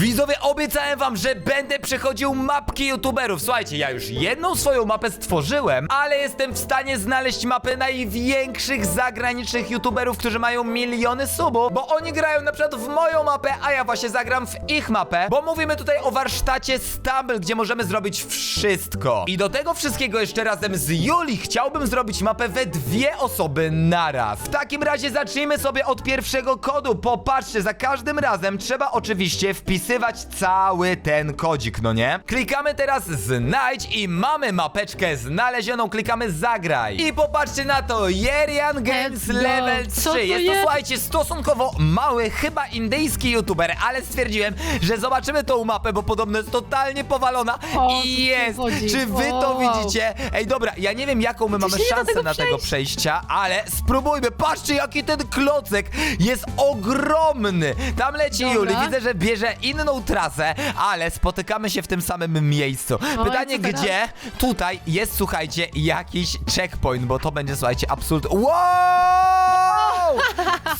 Widzowie, obiecałem wam, że będę przechodził mapki youtuberów. Słuchajcie, ja już jedną swoją mapę stworzyłem, ale jestem w stanie znaleźć mapę największych zagranicznych youtuberów, którzy mają miliony subów, bo oni grają na przykład w moją mapę, a ja właśnie zagram w ich mapę, bo mówimy tutaj o warsztacie Stumble, gdzie możemy zrobić wszystko. I do tego wszystkiego jeszcze razem z Juli chciałbym zrobić mapę we dwie osoby naraz. W takim razie zacznijmy sobie od pierwszego kodu. Popatrzcie, za każdym razem trzeba oczywiście wpisywać cały ten kodzik, no nie? Klikamy teraz znajdź i mamy mapeczkę znalezioną, klikamy zagraj. I popatrzcie na to, Jerian Games Let's go. Level 3. Co to jest to, jest? słuchajcie, stosunkowo mały, chyba indyjski youtuber, ale stwierdziłem, że zobaczymy tą mapę, bo podobno jest totalnie powalona. O, I tu jest! chodzi. Czy wy to Wow. widzicie? Ej, dobra, ja nie wiem jaką my mamy się nie da szansę tego na tego przejść. przejścia, ale spróbujmy. Patrzcie, jaki ten klocek jest ogromny. Tam leci Dobra. Juli, widzę, że bierze inną trasę, ale spotykamy się w tym samym miejscu. Pytanie, co teraz? gdzie? Tutaj jest, słuchajcie, jakiś checkpoint, bo to będzie, słuchajcie, absolut... Wow!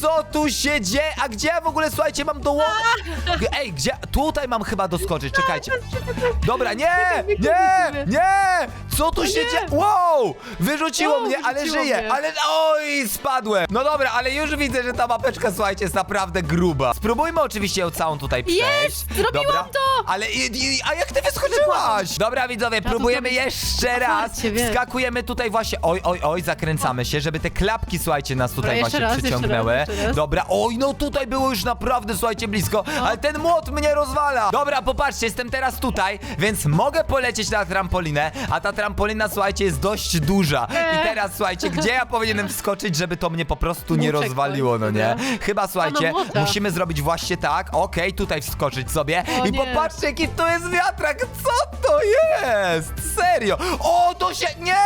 Co tu się dzieje? A gdzie ja w ogóle, słuchajcie, mam do... Ej, gdzie? Tutaj mam chyba doskoczyć, czekajcie. Dobra, nie! Nie! Nie! Co tu się dzieje? Wow! Wyrzuciło Wow, mnie, ale wyrzuciło żyję! mnie. Ale oj, spadłem! No dobra, ale już widzę, że ta mapeczka, słuchajcie, jest naprawdę gruba. Spróbujmy oczywiście ją całą tutaj przejść. Jest! Zrobiłam dobra. to! Ale i, i, a jak ty wyskoczyłaś? Dobra, widzowie, to próbujemy jeszcze raz. otwarcie, wiesz. Wskakujemy tutaj właśnie. Oj, oj, oj, zakręcamy się, żeby te klapki, słuchajcie, nas tutaj jeszcze właśnie raz, przyciągnęły. raz, jeszcze raz. Dobra, oj, no tutaj było już naprawdę, słuchajcie, blisko, ale ten młot mnie rozwala. Dobra, popatrzcie, jestem teraz tutaj, więc mogę polecieć na trampolinę, a ta trampolina, słuchajcie, jest dość duża. I Eee. teraz, słuchajcie, gdzie ja powinienem wskoczyć, żeby to mnie po prostu nie rozwaliło, no nie? Chyba, słuchajcie, młota. musimy zrobić właśnie tak, okej, tutaj wskoczyć sobie O i nie. popatrzcie, jaki to jest wiatrak, co to jest? Serio? O, to się, nie!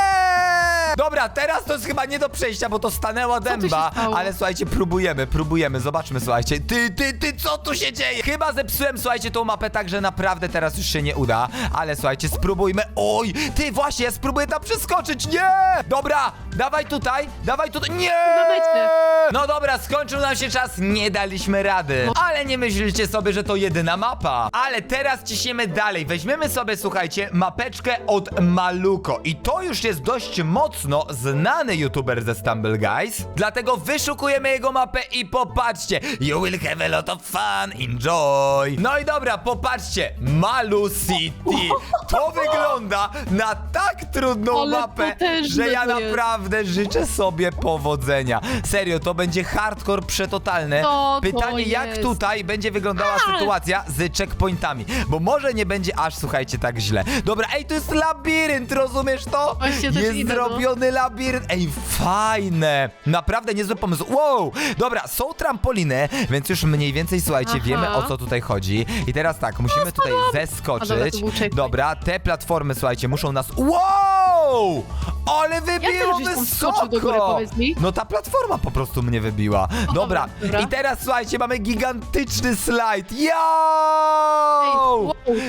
Dobra, teraz to jest chyba nie do przejścia, bo to stanęła dęba, stało? ale słuchajcie, próbujemy, próbujemy, zobaczmy, słuchajcie. Ty, ty, ty, co tu się dzieje? Chyba zepsułem, słuchajcie, tą mapę tak, że naprawdę teraz już się nie uda, ale słuchajcie, spróbujmy. Oj, ty, właśnie, ja spróbuję tam przeskoczyć, nie! Dobra, dawaj tutaj, dawaj tutaj, nie! Dawajcie. No dobra, skończył nam się czas, nie daliśmy rady. Ale nie myślcie sobie, że to jedyna mapa. Ale teraz ciśniemy dalej. Weźmiemy sobie, słuchajcie, mapeczkę od Maluko. I to już jest dość mocno znany youtuber ze Stumble Guys. Dlatego wyszukujemy jego mapę i popatrzcie. You will have a lot of fun, enjoy. No i dobra, popatrzcie. Malu City. To wygląda na tak trudną Ale mapę, potężne że ja to jest. naprawdę życzę sobie powodzenia. Serio, to będzie hardcore przetotalny. Co to Pytanie, jak jest? tutaj będzie wyglądała A! sytuacja z checkpointami, bo może nie będzie aż, słuchajcie, tak źle. Dobra, ej, to jest labirynt, rozumiesz to? Właśnie też jest idę, no. zrobiony labirynt. Ej, fajne. Naprawdę niezły pomysł. Wow! Dobra, są trampoliny, więc już mniej więcej, słuchajcie, Aha. wiemy o co tutaj chodzi. I teraz tak, musimy tutaj A dobra, zeskoczyć. to był checkpoint. Dobra, te platformy, słuchajcie, muszą nas... Wow! Ale wybiło żeś tam skoczył do góry, wysoko! powiedz mi? No ta platforma po prostu mnie wybiła. Dobra, dobra, i teraz słuchajcie, mamy gigantyczny slajd. Yo!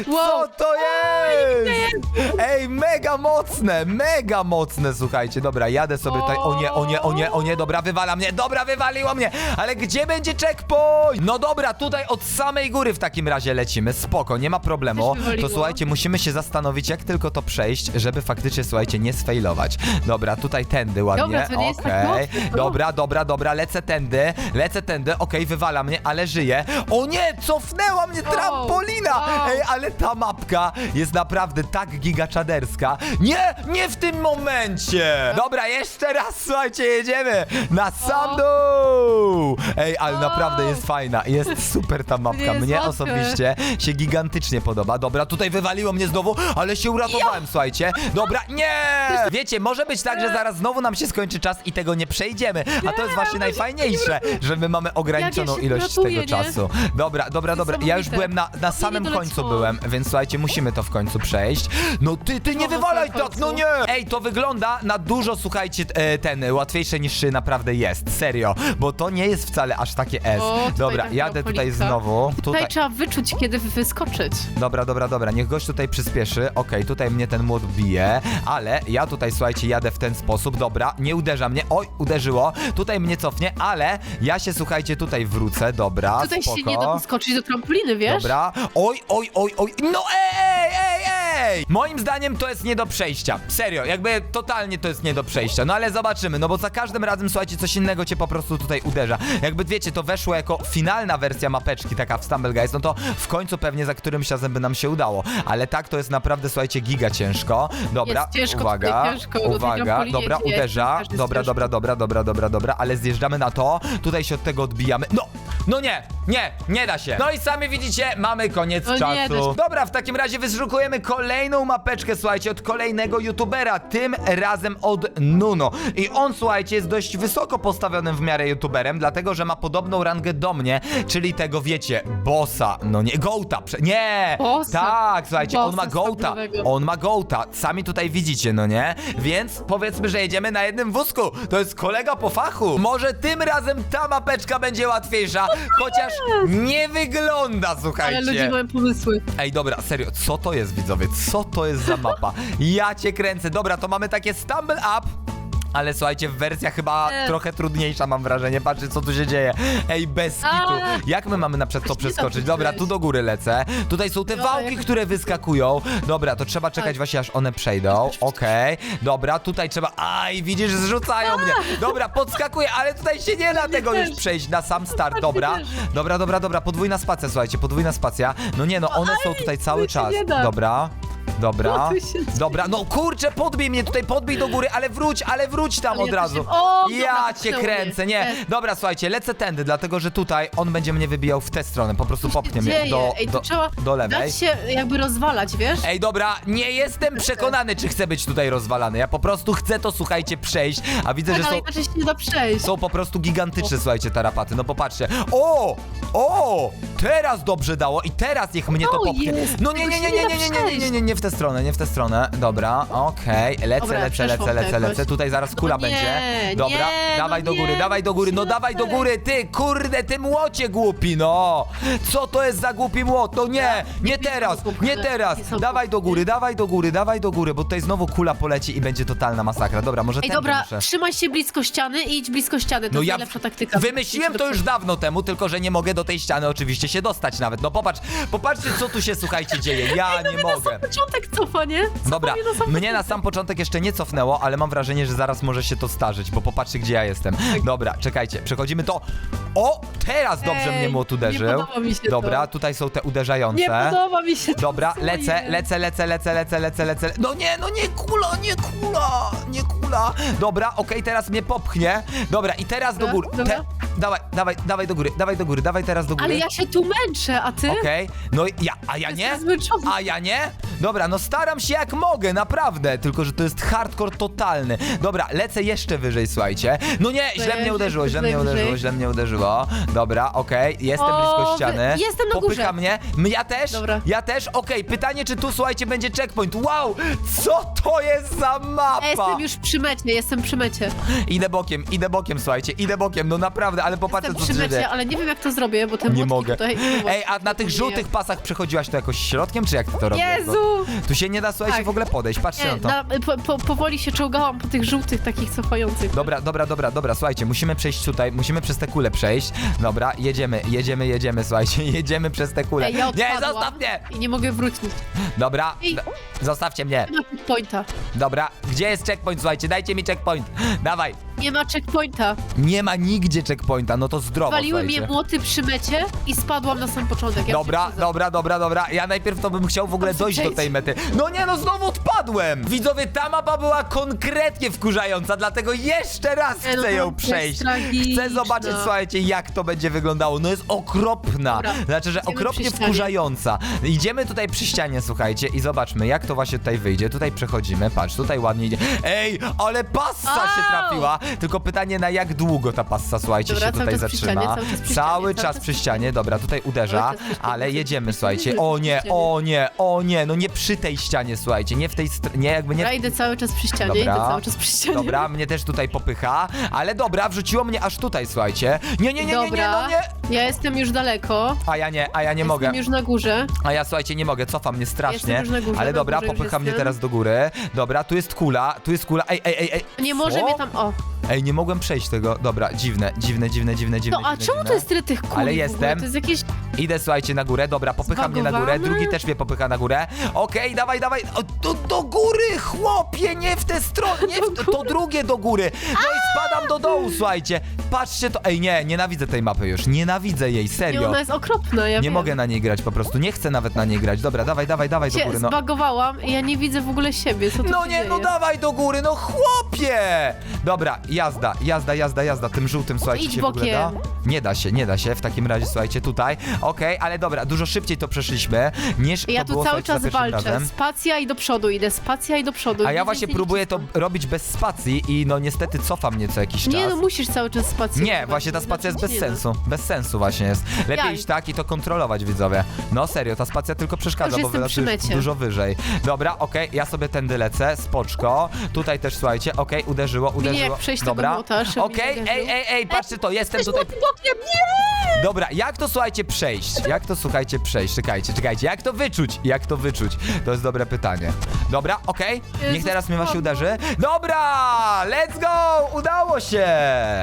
Co to jest? Ej, mega mocne, mega mocne, słuchajcie. Dobra, jadę sobie tutaj. O nie, o nie, o nie, o nie, dobra, wywala mnie, dobra, wywaliło mnie. Ale gdzie będzie checkpoint? No dobra, tutaj od samej góry w takim razie lecimy. Spoko, nie ma problemu. Też wywaliło. To słuchajcie, musimy się zastanowić, jak tylko to przejść, żeby faktycznie, słuchajcie, nie sfejlować. Dobra, tutaj tędy ładnie. Dobra, to nie jest tak Okej. mocno. Dobra, dobra, dobra, lecę tędy, lecę tędy, okej, wywala mnie, ale żyję. O nie, cofnęła mnie trampolina! Ej, ale ta mapka jest naprawdę tak gigaczaderska. Nie, nie w tym momencie! Dobra, jeszcze raz, słuchajcie, jedziemy na sam dół! Ej, ale naprawdę jest fajna, jest super ta mapka, jest mnie łatwe. osobiście się gigantycznie podoba. Dobra, tutaj wywaliło mnie znowu, ale się uratowałem, słuchajcie. Dobra, nie! Wiecie, może być tak, że zaraz znowu nam się skończy czas i tego nie przejdziemy, a to jest właśnie najfajniejsze, że my mamy ograniczoną Jak ja się ilość tego nie? czasu. Dobra, dobra, dobra, ja już Niesamowite. byłem na, na samym końcu byłem, więc słuchajcie, musimy to w końcu przejść. No ty, ty nie No, wywalaj w tak, końcu. no nie! Ej, to wygląda na dużo, słuchajcie, e, ten, łatwiejsze niż naprawdę jest, serio, bo to nie jest wcale aż takie S. O, tutaj Dobra, taka jadę tutaj znowu. Tutaj trzeba wyczuć, kiedy wy- wyskoczyć. Dobra, dobra, dobra, niech gość tutaj przyspieszy. Okej, tutaj mnie ten młot bije, ale ja tutaj, słuchajcie, jadę w ten sposób. Dobra, nie uderza mnie. Oj, uderzyło. Tutaj mnie cofnie, ale ja się, słuchajcie, tutaj wrócę. Dobra, Tutaj spoko. się nie da wyskoczyć do trampoliny, wiesz? Dobra. Oj, oj, oj, oj. No ej, ej, ej! Moim zdaniem to jest nie do przejścia. Serio, jakby totalnie to jest nie do przejścia. No ale zobaczymy, no bo za każdym razem, słuchajcie, coś innego cię po prostu tutaj uderza. Jakby wiecie, to weszło jako finalna wersja mapeczki, taka w Stumble Guys, no to w końcu pewnie za którymś razem by nam się udało. Ale tak to jest naprawdę, słuchajcie, giga ciężko. Dobra, Jest ciężko, uwaga, tutaj ciężko, do tej uwaga, trampolinie, dobra, gdzie uderza. każdy Dobra, jest dobra, dobra, dobra, dobra, dobra, ale zjeżdżamy na to. Tutaj się od tego odbijamy. No, no nie, nie, nie da się. No i sami widzicie, mamy koniec No nie da czasu. się. Dobra, w takim razie wyszukujemy kolejną mapeczkę, słuchajcie, od kolejnego youtubera, tym razem od Nuno. I on, słuchajcie, jest dość wysoko postawionym w miarę youtuberem, dlatego, że ma podobną rangę do mnie, czyli tego, wiecie, bossa, no nie, Goata, prze- nie! Bossa. Tak, słuchajcie, on ma stablowego. on ma Goata, sami tutaj widzicie, no nie? Więc powiedzmy, że jedziemy na jednym wózku, to jest kolega po fachu. Może tym razem ta mapeczka będzie łatwiejsza, chociaż nie wygląda, słuchajcie. Ale ludzie mają pomysły. Ej, dobra, serio, co to jest, widzowie? Co to jest za mapa? Ja cię kręcę. Dobra, to mamy takie stumble up. Ale słuchajcie, wersja chyba Nie. trochę trudniejsza, mam wrażenie. Patrzcie, co tu się dzieje. Ej, bez kitu. A. Jak my mamy na przykład to Właśnie przeskoczyć? Dobra, tu do góry lecę. Tutaj są te Dobra, wałki, jak- które wyskakują. Dobra, to trzeba czekać Tak. właśnie, aż one przejdą. Okej. Dobra, tutaj trzeba... Aj, widzisz, zrzucają mnie. Dobra, podskakuję, ale tutaj się nie da tego już też. przejść na sam start. Patrzcie Dobra, też. dobra, dobra, dobra. Podwójna spacja, słuchajcie, podwójna spacja. No nie, no one są tutaj cały się czas. nie da. Dobra. Dobra. Dobra, no kurczę, podbij mnie tutaj, podbij do góry, ale wróć, ale wróć tam Ale od ja razu. O, Ja dobra, cię kręcę, nie. Dobra, słuchajcie, lecę tędy, dlatego że tutaj on będzie mnie wybijał w tę stronę, po prostu popchnie mnie dzieje? do, Ej, do, trzeba do lewej. Dać się jakby rozwalać, wiesz? Ej, dobra, nie jestem przekonany, czy chcę być tutaj rozwalany. Ja po prostu chcę to, słuchajcie, przejść, a widzę, tak, że ale są, inaczej się nie da przejść. są po prostu gigantyczne, słuchajcie, tarapaty. No popatrzcie. O! O! Teraz dobrze dało i teraz niech mnie to popchnie. jest, No nie, nie, nie, nie nie, nie, nie, nie, nie, nie, nie, tę stronę, nie w tę stronę. Dobra, okej, lecę, Dobra, lecę, lecę, lecę, jakoś. lecę. Tutaj zaraz kula No nie, będzie. Dobra, nie, dawaj no do góry, nie, dawaj do góry, no dawaj do góry, ty, kurde, ty młocie głupi, no! Co to jest za głupi młot? No nie, nie teraz, nie teraz. Dawaj do góry, dawaj do góry, dawaj do góry, bo tutaj znowu kula poleci i będzie totalna masakra. Dobra, może Ej, dobra, muszę. trzymaj się blisko ściany i idź blisko ściany, to No jest najlepsza taktyka. wymyśliłem to już dawno temu, tylko że nie mogę do tej ściany oczywiście się dostać nawet. No popatrz, popatrzcie co tu się słuchajcie dzieje. Ja nie mogę. Początek cofa, nie? Cofa Dobra, mnie na sam mnie na początek. sam początek jeszcze nie cofnęło, ale mam wrażenie, że zaraz może się to starzyć, bo popatrzcie gdzie ja jestem. Tak. Dobra, czekajcie, przechodzimy to. O, teraz dobrze Ej, mnie młot nie uderzył. podoba mi się Dobra, to. tutaj są te uderzające. Nie podoba mi się to. Dobra, lecę, lecę, lecę, lecę, lecę, lecę, lecę. No nie, no nie kula, nie kula, nie kula. Dobra, okej, teraz mnie popchnie. Dobra, i teraz do Dobra, góry. dobra. Te, dawaj, dawaj, dawaj do góry, dawaj do góry, dawaj teraz do góry. Ale ja się tu męczę, a ty? Okej, no i ja, a ja nie? Jestem zmęczony. A ja nie? Dobra, no staram się jak mogę, naprawdę, tylko że to jest hardcore totalny. Dobra, lecę jeszcze wyżej, słuchajcie. No nie, źle mnie uderzyło, źle mnie uderzyło, źle mnie uderzyło. Dobra, okej, jestem O, blisko ściany. jestem na Popycha górze. mnie. M- Ja też? Dobra. Ja też? Okej, pytanie, czy tu, słuchajcie, będzie checkpoint. Wow, co to jest za mapa? Ja jestem już przy mecie, jestem przy mecie. Idę bokiem, idę bokiem, słuchajcie, idę bokiem, no naprawdę, ale Jestem co przy się dzieje. mecie, ale nie wiem jak to zrobię, bo te Nie młotki mogę. tutaj... Ej, a na tych żółtych pasach przechodziłaś to jakoś środkiem, czy jak ty to robisz? Jezu! Tu się nie da, słuchajcie, Tak. w ogóle podejść, patrzcie Nie, na to. na, po, po, powoli się czołgałam po tych żółtych, takich cofających. Dobra, dobra, dobra, dobra, słuchajcie, musimy przejść tutaj, musimy przez te kule przejść. Dobra, jedziemy, jedziemy, jedziemy, słuchajcie, jedziemy przez te kule. Ej, ja nie, odpadłam zostaw mnie! I nie mogę wrócić. Dobra, Ej. zostawcie mnie. Nie ma checkpointa. Dobra, gdzie jest checkpoint, słuchajcie, dajcie mi checkpoint. Dawaj. Nie ma checkpointa. Nie ma nigdzie checkpointa, no to zdrowo, Waliły słuchajcie. mnie młoty przy mecie i spadłam na sam początek. Dobra, się dobra, dobra, dobra. Ja najpierw to bym chciał w ogóle dojść do tej mety. No nie, no znowu odpadłem! Widzowie, ta mapa była konkretnie wkurzająca, dlatego jeszcze raz Nie, no chcę to ją jest przejść. tragiczna. Chcę zobaczyć, słuchajcie, jak to będzie wyglądało. No jest okropna. Dobra, Znaczy, że idziemy okropnie ścianie. wkurzająca. Idziemy tutaj przy ścianie, słuchajcie, i zobaczmy, jak to właśnie tutaj wyjdzie. Tutaj przechodzimy, patrz, tutaj ładnie idzie. Ej, ale passa się Au! trafiła. Tylko pytanie na jak długo ta passa, słuchajcie, Dobra, się cały tutaj czas przy zatrzyma. cały czas przy ścianie, Cały czas przy ścianie, dobra, tutaj uderza, Cały czas przy ścianie, ale cały jedziemy, słuchajcie. O nie, o nie, o nie, no nie przy tej ścianie, słuchajcie, nie w tej stronie, nie, jakby nie Ja idę cały czas przy ścianie, idę cały czas przy ścianie. Dobra, mnie też tutaj popycha, ale dobra, wrzuciło mnie aż tutaj, słuchajcie. Nie, nie, nie, nie, nie, Dobra. no nie. Ja jestem już daleko. A ja nie, a ja nie jestem mogę. już na górze. A ja słuchajcie, nie mogę, cofa mnie strasznie. Jestem już na górze, ale na dobra, górze już popycha mnie jestem. teraz do góry. Dobra, tu jest kula, tu jest kula. Ej, ej, ej, ej. Nie może Co? mnie tam... O. Ej, nie mogłem przejść tego. Dobra, dziwne, dziwne, dziwne, dziwne, dziwne. No a dziwne, czemu dziwne. to jest tyle tych kuli Ale w ogóle? jestem. To jest jakieś... Idę, słuchajcie, na górę. Dobra, popycha mnie na górę. Zbagowane? Drugi też mnie popycha na górę. Okej, dawaj, dawaj. O, do, do góry, chłopie, nie w tę stronę. Nie w, to drugie do góry. No i spadam do dołu, słuchajcie. Patrzcie to. Ej, nie, nienawidzę tej mapy już. Nienawidzę jej, Nie, serio. ona jest okropna, ja Nie wiem. mogę na niej grać po prostu. Nie chcę nawet na niej grać. Dobra, dawaj, dawaj, dawaj do góry. No. zbagowałam i ja nie widzę w ogóle siebie, co tu No się nie, no dzieje? dawaj do góry, no chłopie! Dobra, jazda, jazda, jazda, jazda. Tym żółtym, słuchajcie, idź się w ogóle da? bokiem. Nie da się, nie da się. W takim razie, słuchajcie, tutaj. Okej, ale dobra, dużo szybciej to przeszliśmy, niż Ja to tu było, cały słuchajcie, za czas pierwszym walczę. razem. Spacja i do przodu idę, spacja i do przodu. A ja Nic właśnie więcej próbuję to robić bez spacji i no niestety cofa mnie co jakiś czas. Nie, no musisz cały czas spację. Nie, robić, właśnie ta spacja jest bez nie da. sensu. Bez sensu właśnie jest. Lepiej Jaj. iść tak i to kontrolować, widzowie. No serio, ta spacja tylko przeszkadza, Już bo jestem przy latujesz mecie. dużo wyżej. Dobra, okej, ja sobie tędy lecę, spoczko. Tutaj też, słuchajcie, okej, uderzyło, uderzyło. jak przejść tego Dobra, żeby okej, ej, ej, ej, patrzcie to, jestem tutaj... bokiem, nie! Dobra, jak to, słuchajcie, przejść? Jak to, słuchajcie, przejść? Czekajcie, czekajcie, jak to wyczuć? Jak to wyczuć? To jest dobre pytanie. Dobra, okej, niech Jezus, teraz mnie właśnie Pawło. uderzy. Dobra, let's go! Udało się!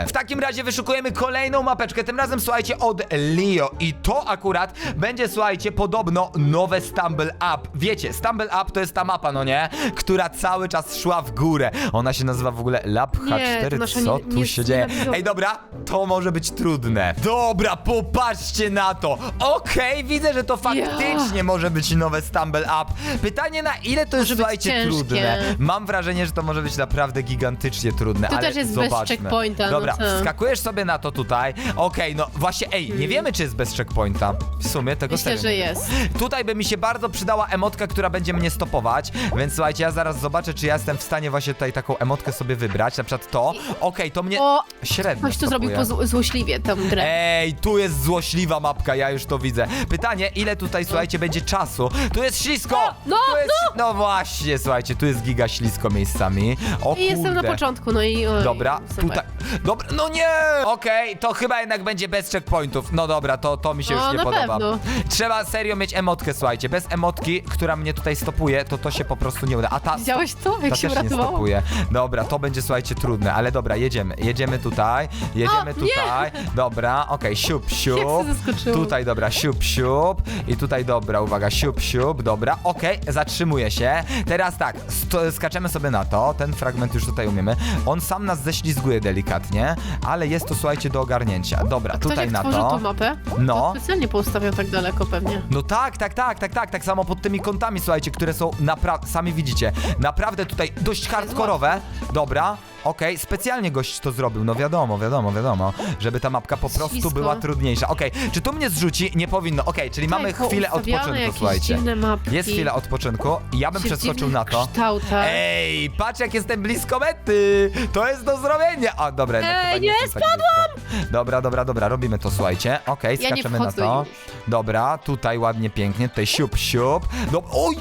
W takim razie wyszukujemy kolejną mapeczkę, tym razem słuchajcie od Leo i to akurat będzie słuchajcie podobno nowe Stumble Up. Wiecie, Stumble Up to jest ta mapa, no nie? Która cały czas szła w górę. Ona się nazywa w ogóle Lab Nie, H4. to nasza Co nie- tu nie- się dzieje? Ej, dobra, to może być trudne. Dobra, popatrzcie na to. Okej, widzę, że to faktycznie może być nowe Stumble Up. Pytanie na ile to jest, być słuchajcie, ciężkie. trudne. Mam wrażenie, że to może być naprawdę gigantycznie trudne, Tu ale też jest bez zobaczmy. checkpointa, no Dobra, co? wskakujesz sobie na to tutaj. Okej, no właśnie, ej, nie wiemy, czy jest bez checkpointa. W sumie tego Myślę, serio że nie wiem. jest. Tutaj by mi się bardzo przydała emotka, która będzie mnie stopować, więc słuchajcie, ja zaraz zobaczę, czy ja jestem w stanie właśnie tutaj taką emotkę sobie wybrać, na przykład to. Okej, to mnie O, średnio ktoś tu zrobił stopuje. po zł- złośliwie tę grę. Ej, tu jest złośliwa mapka, ja już to widzę. Pytanie, ile tutaj, słuchajcie, będzie czasu? Tu jest ślisko! no, tu jest, no! właśnie, słuchajcie, tu jest giga ślisko miejscami. O I jestem na kurde. początku, no i... Oj, Dobra, super. tutaj. Dobra, no nie! Okej, to chyba jednak będzie bez checkpointów. No dobra, to, to mi się No, już nie na podoba. pewno. Trzeba serio mieć emotkę, słuchajcie. Bez emotki, która mnie tutaj stopuje, to to się po prostu nie uda. A ta. Widziałeś to? Ta Jak się też nie uratowało? stopuje. Dobra, to będzie słuchajcie trudne, ale dobra, jedziemy. Jedziemy tutaj, jedziemy O, nie! tutaj. Dobra, okej, siup, siup. Jak się zaskoczyło. Tutaj dobra, siup, siup. I tutaj dobra, uwaga, siup, siup. Dobra, okej, zatrzymuję się. Teraz tak, sto, skaczemy sobie na to. Ten fragment już tutaj umiemy. On sam nas ześlizguje delikatnie, ale jest to słuchajcie do ogarnięcia. Dobra, Ktoś tutaj jak na tworzył to. tą mapę, No. to specjalnie poustawiał tak daleko pewnie. No tak, tak, tak, tak, tak, tak samo pod tymi kątami, słuchajcie, które są naprawdę, sami widzicie, naprawdę tutaj dość hardkorowe. Dobra, okej, specjalnie gość to zrobił, no wiadomo, wiadomo, wiadomo, żeby ta mapka po prostu Ślisko. była trudniejsza. Okej, czy tu mnie zrzuci? Nie powinno, okej, czyli mamy Tak, chwilę poustawiane odpoczynku, jakieś słuchajcie. dziwne mapki. Jest chwila odpoczynku, ja bym się przeskoczył na to. kształtach. Ej, patrz jak jestem blisko mety! To jest do zrobienia! A, dobra, jednak Ej, chyba nie, jestem tak blisko. Dobra, dobra, dobra, robimy to, słuchajcie. Okej, Ja nie skaczemy na wchodzę to. Dobra, tutaj ładnie, pięknie, tutaj siup, siup. Dob Oj!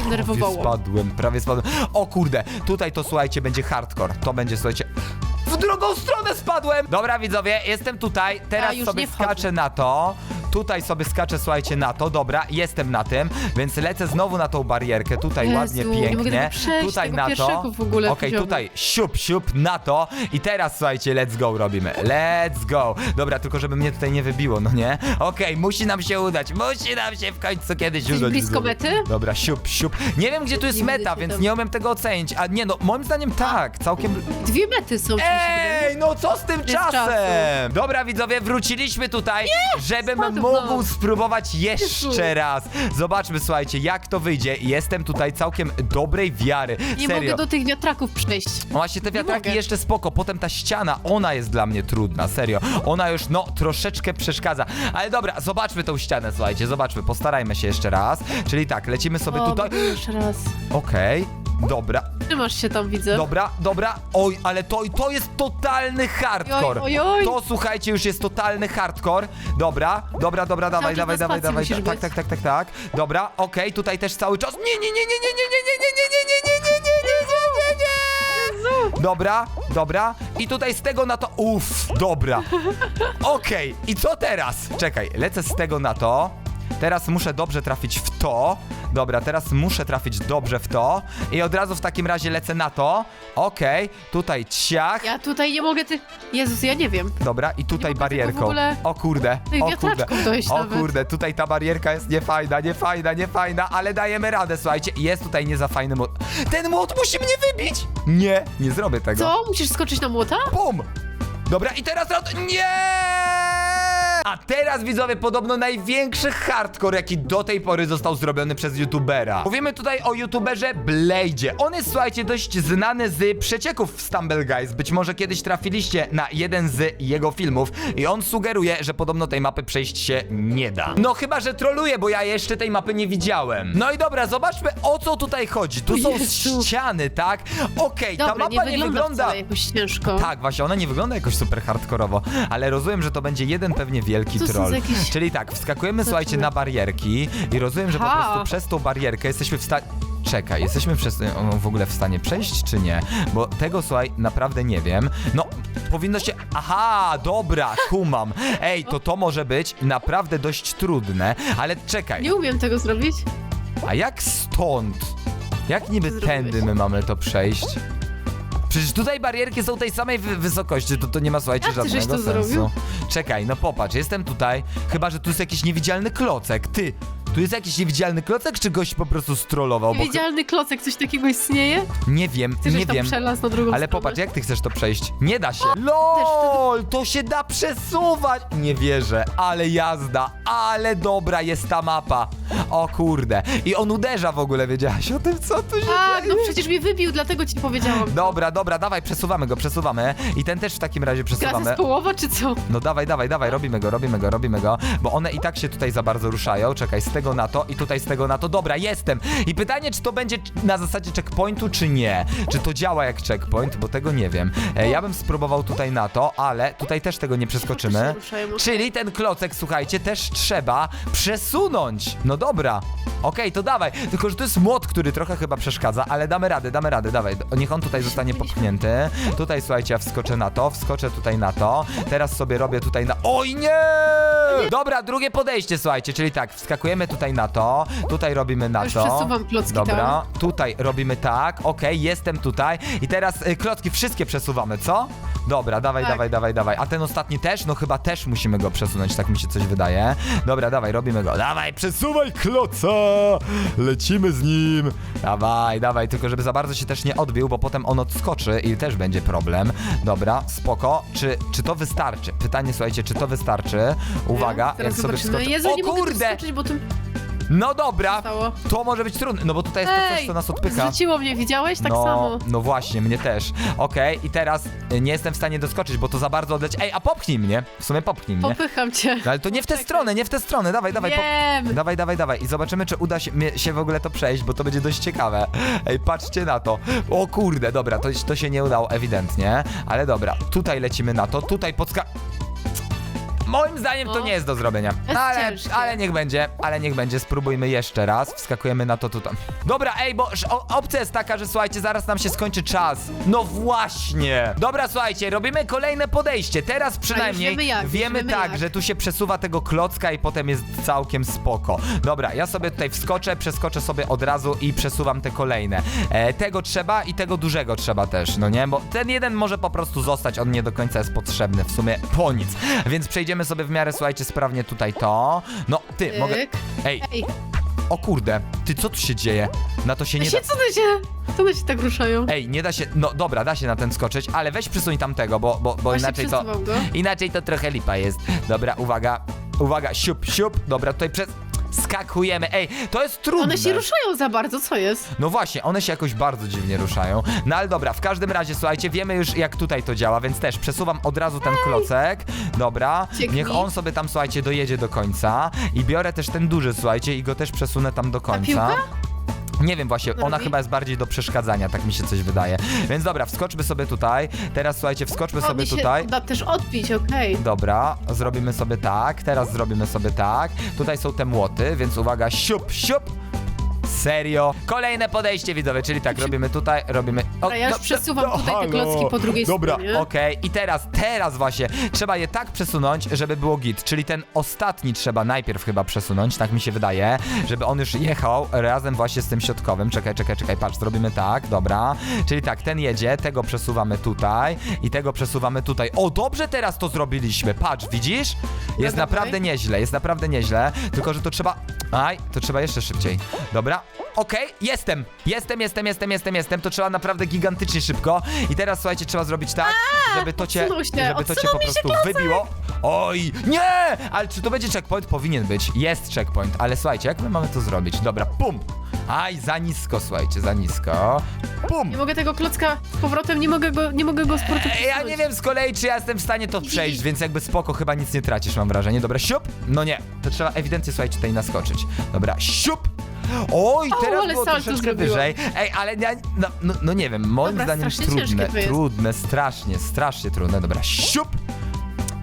zdenerwowało. Prawie spadłem, prawie spadłem. O kurde, tutaj to, słuchajcie, będzie hardcore. To będzie, słuchajcie... W drugą stronę spadłem! Dobra, widzowie, jestem tutaj. Teraz już sobie nie wchodzę. skaczę na to. Tutaj sobie skaczę, słuchajcie, na to. Dobra, jestem na tym, więc lecę znowu na tą barierkę. Tutaj Jezu, ładnie, nie mogę pięknie. tego przejść, tutaj tego na to. pierwszego w ogóle Okej, poziomu. tutaj siup, siup, na to. I teraz, słuchajcie, let's go robimy. Let's go. Dobra, tylko żeby mnie tutaj nie wybiło, no nie? Okej, musi nam się udać. Musi nam się w końcu kiedyś Jesteś udać. blisko mety? Dobra, siup, siup. Nie wiem, gdzie tu jest Nie meta, cię więc tam. nie umiem tego ocenić. A nie, no, moim zdaniem tak, całkiem... Dwie mety są. Ej, no co z tym Jest czasem? czasu. Dobra, widzowie, wróciliśmy tutaj, żebym spadł mógł spróbować jeszcze raz. Zobaczmy, słuchajcie, jak to wyjdzie. Jestem tutaj całkiem dobrej wiary. Nie Serio. mogę do tych wiatraków przejść. Właśnie te wiatraki mogę. jeszcze spoko, potem ta ściana, ona jest dla mnie trudna, serio. Ona już, no, troszeczkę przeszkadza. Ale dobra, zobaczmy tą ścianę, słuchajcie, zobaczmy, postarajmy się jeszcze raz. Czyli tak, lecimy sobie o, tutaj. mogę jeszcze raz. Okej, dobra. Trzymasz się tam, widzę. Dobra, dobra. Oj, ale to, to jest totalny hardcore. Oj, oj, oj. To słuchajcie, już jest totalny hardcore. Dobra, dobra, dobra, dawaj, dawaj, dawaj, dawaj. musisz Tak, być. tak, tak, tak, tak. Dobra, okej, tutaj też cały czas. Nie, nie, nie, nie, nie, nie, nie, nie, nie, nie, nie, nie, nie, nie, nie, nie, nie, nie. Dobra, dobra. I tutaj z tego na to. Uff, dobra. Okej, i co teraz? Czekaj, lecę z tego na to. Teraz muszę dobrze trafić w to. Dobra, teraz muszę trafić dobrze w to. I od razu w takim razie lecę na to. Okej, tutaj ciach. Ja tutaj nie mogę ty... Jezus, ja nie wiem. Dobra, i tutaj mogę tego w barierką. ogóle- O kurde, Tych o kurde. wiatraczków dojść O nawet. kurde, tutaj ta barierka jest niefajna, niefajna, niefajna, ale dajemy radę, słuchajcie. Jest tutaj nie za fajny młot. Ten młot musi mnie wybić! Nie, nie zrobię tego. Co? Musisz skoczyć na młota? Bum! Dobra, i teraz rad... Nie! A teraz widzowie, podobno największy hardcore, jaki do tej pory został zrobiony przez youtubera. Mówimy tutaj o youtuberze Blade'zie. On jest, słuchajcie, dość znany z przecieków w Stumble Guys. Być może kiedyś trafiliście na jeden z jego filmów i on sugeruje, że podobno tej mapy przejść się nie da. No chyba, że troluje, bo ja jeszcze tej mapy nie widziałem. No i dobra, zobaczmy o co tutaj chodzi. Tu są Jezu. ściany, tak? Okej, ta Dobra, mapa nie nie wygląda, wcale jakoś ciężko. Tak, właśnie, ona nie wygląda jakoś super hardkorowo, ale rozumiem, że to będzie jeden pewnie wielki to troll. Czyli tak, wskakujemy, słuchajcie, na barierki i rozumiem, że po prostu przez tą barierkę jesteśmy w stanie... Czekaj, jesteśmy przez, on w ogóle w stanie przejść, czy nie? Bo tego, słuchaj, naprawdę nie wiem. No, powinno się... Aha, dobra, kumam. Ej, to to może być naprawdę dość trudne, ale czekaj, Nie umiem tego zrobić. a jak stąd? Jak niby zrobiłeś? tędy my mamy to przejść? Przecież tutaj barierki są tej samej wy wysokości, to, to nie ma, słuchajcie, Jak ty żeś żadnego to sensu. zrobił? Czekaj, no popatrz, jestem tutaj, chyba, że tu jest jakiś niewidzialny klocek, ty! Tu jest jakiś niewidzialny klocek, czy gość po prostu strollował? Bo Niewidzialny klocek, coś takiego istnieje? nie wiem, żeś nie wiem. na drugą Ale stronę. popatrz, jak ty chcesz to przejść? Nie da się. LOL, to się da przesuwać. Nie wierzę, ale jazda, ale dobra jest ta mapa. O kurde. I on uderza w ogóle, wiedziałaś o tym, co tu się dzieje? no przecież mnie wybił, dlatego ci powiedziałam. Dobra, dobra, dawaj, przesuwamy go, przesuwamy. I ten też w takim razie przesuwamy. zespołowa, czy co? No dawaj, dawaj, dawaj, robimy go, robimy go, robimy go. Bo one i tak się tutaj za bardzo ruszają. Czekaj, z tego na to i tutaj z tego na to. Dobra, jestem. I pytanie, czy to będzie na zasadzie checkpointu, czy nie? Czy to działa jak checkpoint, bo tego nie wiem. E, ja bym spróbował tutaj na to, ale tutaj też tego nie przeskoczymy. Czyli ten klocek, słuchajcie, też trzeba przesunąć. No dobra. Okej, to dawaj. Tylko, że to jest młot, który trochę chyba przeszkadza, ale damy radę, damy radę, dawaj. Niech on tutaj zostanie popchnięty. Tutaj, słuchajcie, ja wskoczę na to, wskoczę tutaj na to. Teraz sobie robię tutaj na... Oj, nie! Dobra, drugie podejście, słuchajcie, czyli tak, wskakujemy tutaj na to, tutaj robimy na Już to. przesuwam klocki Dobra, tam. tutaj robimy tak, okej, jestem tutaj. I teraz y, klocki wszystkie przesuwamy, co? Dobra, dawaj, Tak. dawaj, dawaj, dawaj. A ten ostatni też? No chyba też musimy go przesunąć, tak mi się coś wydaje. Dobra, dawaj, robimy go. Dawaj, przesuwaj kloca! Lecimy z nim. Dawaj, dawaj, tylko żeby za bardzo się też nie odbił, bo potem on odskoczy i też będzie problem. Dobra, spoko. Czy, czy to wystarczy? Pytanie, słuchajcie, czy to wystarczy? Uwaga, jak sobie zobaczymy. wskoczę. Jezu, o nie mogę tu kurde! wskoczyć, bo tu... No dobra, Stało. to może być trudne, no bo tutaj jest to coś, co nas odpycha. zrzuciło mnie, widziałeś? Tak no, samo. No właśnie, mnie też. Okej, i teraz y, nie jestem w stanie doskoczyć, bo to za bardzo odleci. Ej, a popchnij mnie. W sumie popchnij mnie. Popycham cię. No, ale to nie w tę Poczekaj. stronę, nie w tę stronę. Dawaj, dawaj. pop- Wiem. Dawaj, dawaj, dawaj. I zobaczymy, czy uda się, mnie, się w ogóle to przejść, bo to będzie dość ciekawe. Ej, patrzcie na to. O kurde, dobra, to, to się nie udało ewidentnie. Ale dobra, tutaj lecimy na to, tutaj podska... Moim zdaniem to No. nie jest do zrobienia. Jest Ale, ciężkie. ale niech będzie, ale niech będzie. Spróbujmy jeszcze raz. Wskakujemy na to tutaj. Dobra, ej, bo sz- o, opcja jest taka, że słuchajcie, zaraz nam się skończy czas. No właśnie. Dobra, słuchajcie, robimy kolejne podejście. Teraz przynajmniej wiemy jak, już wiemy wiemy tak, jak. że tu się przesuwa tego klocka i potem jest całkiem spoko. Dobra, ja sobie tutaj wskoczę, przeskoczę sobie od razu i przesuwam te kolejne. E, tego trzeba i tego dużego trzeba też, no nie? Bo ten jeden może po prostu zostać, on nie do końca jest potrzebny w sumie po nic. Więc przejdziemy sobie w miarę, słuchajcie, sprawnie tutaj to. No, ty, mogę... Tyk. Ej, Ej, o kurde, ty, co tu się dzieje? Na to się nie nie da... się, co one się... Co one się tak ruszają? Ej, nie da się, no dobra, da się na ten skoczyć, ale weź przysuń tamtego, bo, bo, bo Właśnie inaczej to... przesuwam go. Inaczej to trochę lipa jest. Dobra, uwaga, uwaga, siup, siup. Dobra, tutaj przez... Skakujemy. Ej, to jest trudne. One się ruszają za bardzo, co jest? No właśnie, one się jakoś bardzo dziwnie ruszają. No ale dobra, w każdym razie, słuchajcie, wiemy już jak tutaj to działa, więc też przesuwam od razu ten klocek. Dobra, Cieknij. niech on sobie tam, słuchajcie, dojedzie do końca. I biorę też ten duży, słuchajcie, i go też przesunę tam do końca. piłka? Nie wiem właśnie, ona chyba jest bardziej do przeszkadzania, tak mi się coś wydaje. Więc dobra, wskoczmy sobie tutaj. Teraz słuchajcie, wskoczmy O, sobie mi się tutaj. Da też odbić, okej. Dobra, zrobimy sobie tak, teraz zrobimy sobie tak. Tutaj są te młoty, więc uwaga, siup, siup. Serio. Kolejne podejście widzowie, czyli tak, robimy tutaj, robimy... O, Dobra, ja już przesuwam tutaj te klocki po drugiej Dobra, stronie. okej. I teraz, teraz właśnie, trzeba je tak przesunąć, żeby było git. Czyli ten ostatni trzeba najpierw chyba przesunąć, tak mi się wydaje, żeby on już jechał razem właśnie z tym środkowym. Czekaj, czekaj, czekaj, patrz, zrobimy tak, dobra. Czyli tak, ten jedzie, tego przesuwamy tutaj i tego przesuwamy tutaj. O, dobrze teraz to zrobiliśmy, patrz, widzisz? Jest dawaj. naprawdę nieźle, jest naprawdę nieźle, tylko że to trzeba... Aj, to trzeba jeszcze szybciej. Dobra, okej, jestem, jestem, jestem, jestem, jestem, jestem, to trzeba naprawdę gigantycznie szybko i teraz słuchajcie, trzeba zrobić tak, żeby to cię, odsunął się, żeby to cię odsunął po mi się prostu klocek. wybiło. Oj, nie! Ale czy to będzie checkpoint? Powinien być, jest checkpoint, ale słuchajcie, jak my mamy to zrobić? Dobra, pum! Aj, za nisko, słuchajcie, za nisko. Pum! Nie mogę tego klocka z powrotem, nie mogę go, nie mogę go z powrotem Ej, Ja przesunąć. nie wiem z kolei, czy ja jestem w stanie to przejść, więc jakby spoko, chyba nic nie tracisz, mam wrażenie. Dobra, siup! No nie, to trzeba ewidentnie, słuchajcie, tutaj naskoczyć. Dobra, siup! Oj, O, teraz ale było salto troszeczkę zrobiłam. wyżej. Ej, ale ja, no, no, no nie wiem, moim Dobra, zdaniem strasznie trudne, ciężkie to jest. trudne, strasznie, strasznie trudne. Dobra, siup!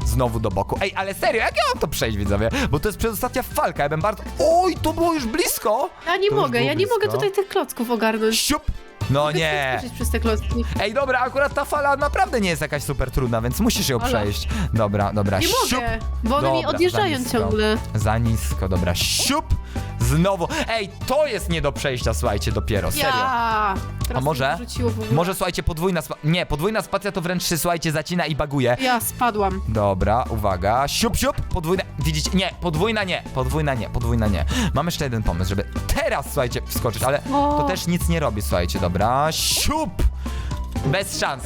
Znowu do boku. Ej, ale serio, jak ja mam to przejść, widzowie? Bo to jest przedostatnia falka, ja bym bardzo... Oj, to było już blisko! Ja nie To już mogę, było ja nie mogę blisko. tutaj tych klocków ogarnąć. Siup! No Mogę nie! przeskoczyć przez te klocki. Ej, dobra, akurat ta fala naprawdę nie jest jakaś super trudna, więc musisz ją Ale- przejść. Dobra, dobra, Nie siup. mogę, bo one mi Dobra, odjeżdżają nisko. ciągle. Za nisko, dobra, siup. Znowu. Ej, to jest nie do przejścia, słuchajcie, dopiero, serio. Ja. Teraz A może? mnie wyrzuciło w ogóle. Może, słuchajcie, podwójna spa... Nie, podwójna spacja to wręcz się, słuchajcie, zacina i baguje. Ja spadłam. Dobra, uwaga. Siup, siup, podwójna. Widzicie? Nie, podwójna nie, podwójna nie, podwójna nie. Mam jeszcze jeden pomysł, żeby teraz, słuchajcie, wskoczyć, ale O. to też nic nie robi, słuchajcie, dobra. Siup! Bez szans.